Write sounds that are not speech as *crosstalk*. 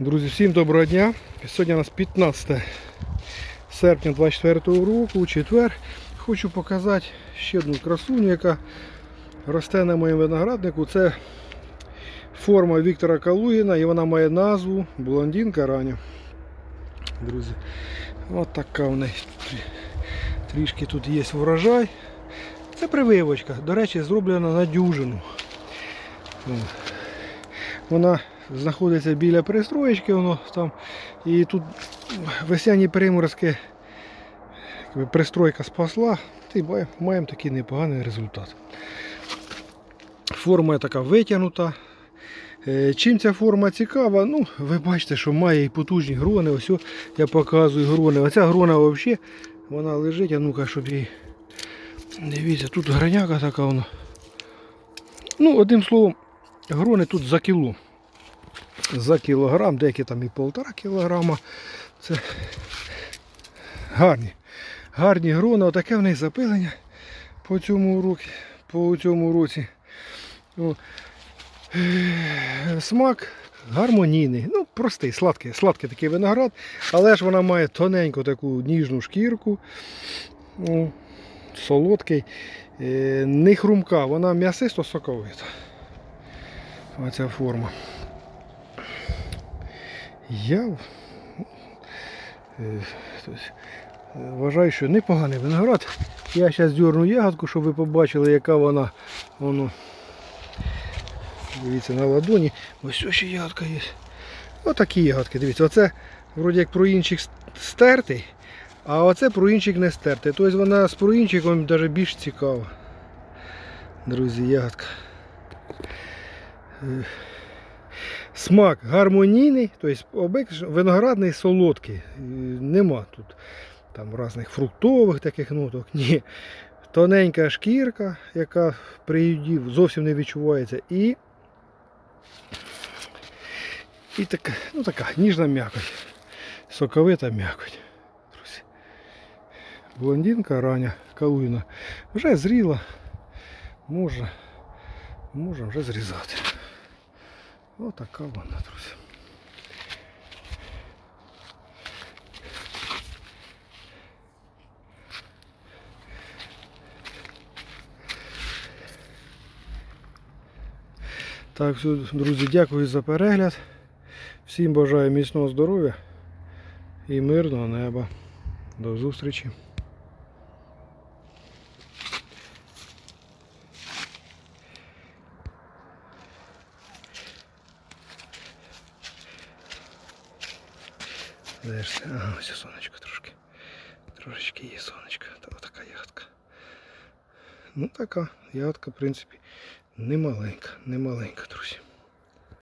Друзі, всім доброго дня. Сьогодні у нас 15 серпня 24 року, четвер. Хочу показати ще одну красуню, яка росте на моєму винограднику. Це форма Віктора Калугіна і вона має назву Блондинка Раня. Друзі, от така в неї трішки тут є врожай. Це прививочка. До речі, зроблена на дюжину. Вона знаходиться біля пристроєчки, воно там. І тут весняні приморозки пристройка спасла. Й маємо такий непоганий результат. Форма така витягнута. Е, Чим ця форма цікава? Ну, ви бачите, що має і потужні грони. Ось я показую грони. Оця грона взагалі вона лежить, а ну-ка, щоб її. Дивіться, тут граняка така вона. Ну, одним словом, грони тут за кіло. За кілограм, деякі там і полтора кілограма. Це гарні. Гарні грони, отаке в них запилення по цьому році. По цьому році. Смак гармонійний. Ну, простий, сладкий, сладкий такий виноград, але ж вона має тоненьку таку ніжну шкірку. Солодкий. Е, Не хрумка, вона м'ясисто соковита. Оця форма. Я е, е, вважаю, що непоганий виноград. Я зараз дерну ягодку, щоб ви побачили, яка вона. Воно. Дивіться на ладоні. Ось ще ягодка є. Отакі ягодки, дивіться, оце вроді як проінчик стертий, а оце проінчик не стертий. Тобто вона з проінчиком навіть більш цікава. Друзі, ягодка. Смак гармонійний, тобто виноградний солодкий. Е, Нема тут там різних фруктових таких ноток. *laughs* Ні. Тоненька шкірка, яка при їді зовсім не відчувається. І, і така, ну, така ніжна м'якоть. Соковита м'якоть. Блондинка рання калуїна вже зріла. Можна, можна вже зрізати. Отака вона, друзі. Так, друзі, дякую за перегляд. Всім бажаю міцного здоров'я і мирного неба. До зустрічі. Де ж це? Ага, ось сонечко трошки. Трошечки є сонечко. Та така ягодка. Ну така ягодка, в принципі, не маленька, не маленька, друзі.